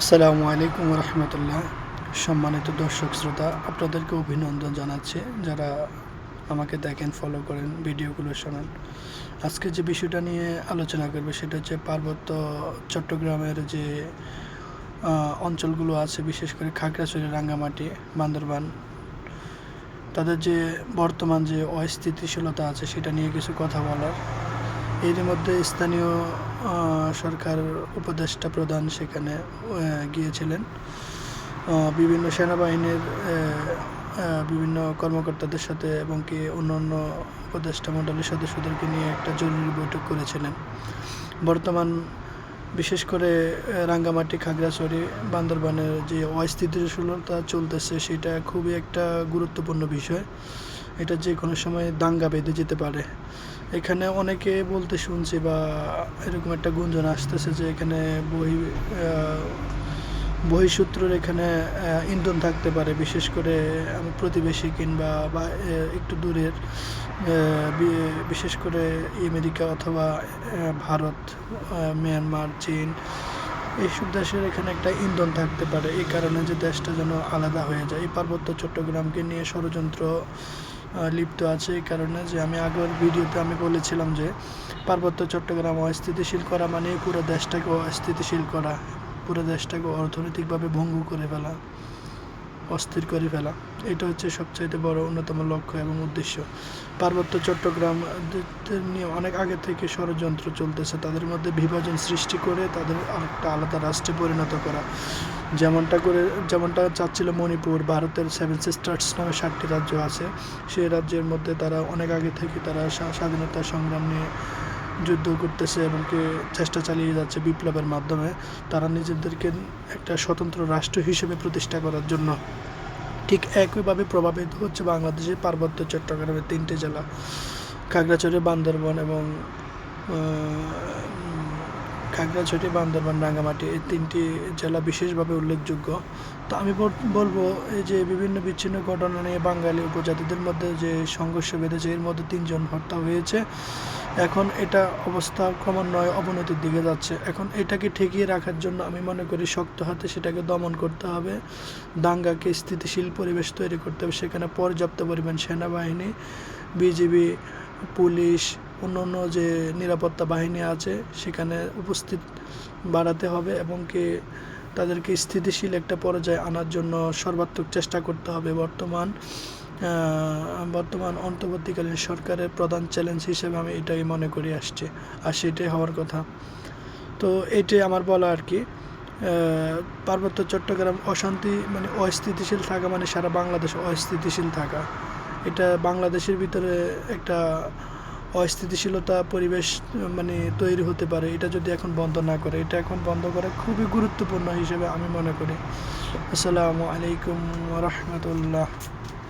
আসসালামু আলাইকুম রহমতুল্লাহ সম্মানিত দর্শক শ্রোতা, আপনাদেরকে অভিনন্দন জানাচ্ছি যারা আমাকে দেখেন ফলো করেন, ভিডিওগুলো শোনেন। আজকে যে বিষয়টা নিয়ে আলোচনা করবে সেটা হচ্ছে পার্বত্য চট্টগ্রামের যে অঞ্চলগুলো আছে, বিশেষ করে খাগড়াছড়ি রাঙ্গামাটি, বান্দরবান। তাদের যে বর্তমান যে অস্থিতিশীলতা আছে, সেটা নিয়ে কিছু কথা বলার। এর মধ্যে স্থানীয় সরকার উপদেষ্টা প্রধান সেখানে গিয়েছিলেন। বিভিন্ন সেনাবাহিনীর বিভিন্ন কর্মকর্তাদের সাথে এবং কি অন্য অন্য উপদেষ্টা মণ্ডলীর সদস্যদেরকে নিয়ে একটা জরুরি বৈঠক করেছিলেন। বর্তমান বিশেষ করে রাঙ্গামাটি, খাগড়াছড়ি, বান্দরবানের যে অস্থিতিশীলতা চলতেছে, সেটা খুবই একটা গুরুত্বপূর্ণ বিষয়। এটা যে কোনো সময় দাঙ্গা বেঁধে যেতে পারে। এখানে অনেকে বলতে শুনছি বা এরকম একটা গুঞ্জন আসতেছে যে এখানে বহি বহিঃসূত্রের এখানে ইন্ধন থাকতে পারে, বিশেষ করে প্রতিবেশী কিংবা বা একটু দূরের বিশেষ করে আমেরিকা অথবা ভারত মিয়ানমার, চীন, এইসব দেশের এখানে একটা ইন্ধন থাকতে পারে। এই কারণে যে দেশটা যেন আলাদা হয়ে যায়। এই পার্বত্য চট্টগ্রামকে নিয়ে ষড়যন্ত্র লিপ্ত আছে এই কারণে যে আমি আগের ভিডিওতে আমি বলেছিলাম যে পার্বত্য চট্টগ্রাম অস্থিতিশীল করা মানে পুরো দেশটাকে অস্থিতিশীল করা, পুরো দেশটাকে অর্থনৈতিকভাবে ভঙ্গু করে ফেলা, অস্থির করে ফেলা। এটা হচ্ছে সবচাইতে বড় অন্যতম লক্ষ্য এবং উদ্দেশ্য। পার্বত্য চট্টগ্রাম নিয়ে অনেক আগে থেকে ষড়যন্ত্র চলতেছে, তাদের মধ্যে বিভাজন সৃষ্টি করে তাদের আরেকটা আলাদা রাষ্ট্রে পরিণত করা। যেমনটা করে, যেমনটা চাচ্ছিল মণিপুর, ভারতের সেভেন সিস্টার্স নামে সাতটি রাজ্য আছে। সেই রাজ্যের মধ্যে তারা অনেক আগে থেকে তারা স্বাধীনতা সংগ্রাম নিয়ে যুদ্ধ করতেছে এবং চেষ্টা চালিয়ে যাচ্ছে বিপ্লবের মাধ্যমে। তারা নিজেদেরকে একটা স্বতন্ত্র রাষ্ট্র হিসেবে প্রতিষ্ঠা করার জন্য। ঠিক একইভাবে প্রভাবিত হচ্ছে বাংলাদেশের পার্বত্য চট্টগ্রামের তিনটে জেলা। খাগড়াছড়ি, বান্দরবন এবং খাগড়াছড়ি বান্দরবান রাঙ্গামাটি এই তিনটি জেলা বিশেষভাবে উল্লেখযোগ্য। তো আমি বলব এই যে বিভিন্ন বিচ্ছিন্ন ঘটনা নিয়ে বাঙালি উপজাতিদের মধ্যে যে সংঘর্ষ বেঁধেছে, এর মধ্যে তিনজন হত্যা হয়েছে। এখন এটা অবস্থা ক্রমান্বয়ে অবনতির দিকে যাচ্ছে। এখন এটাকে ঠেকিয়ে রাখার জন্য আমি মনে করি শক্ত হাতে সেটাকে দমন করতে হবে। দাঙ্গাকে স্থিতিশীল পরিবেশ তৈরি করতে হবে। সেখানে পর্যাপ্ত পরিমাণ সেনাবাহিনী, বিজিবি, পুলিশ অন্যান্য যে নিরাপত্তা বাহিনী আছে, সেখানে উপস্থিত বাড়াতে হবে এবং কি তাদেরকে স্থিতিশীল একটা পর্যায়ে আনার জন্য সর্বাত্মক চেষ্টা করতে হবে। বর্তমান বর্তমান অন্তর্বর্তীকালীন সরকারের প্রধান চ্যালেঞ্জ হিসেবে আমি এটাই মনে করি আসছে, আর সেটাই হওয়ার কথা। তো এটাই আমার বলা আর কি। পার্বত্য চট্টগ্রাম অশান্তি মানে অস্থিতিশীল থাকা মানে সারা বাংলাদেশ অস্থিতিশীল থাকা। এটা বাংলাদেশের ভিতরে একটা অস্থিতিশীলতা পরিবেশ মানে তৈরি হতে পারে। এটা যদি এখন বন্ধ না করে, এটা এখন বন্ধ করা খুবই গুরুত্বপূর্ণ হিসেবে আমি মনে করি। আসসালামু আলাইকুম রহমতুল্লাহ।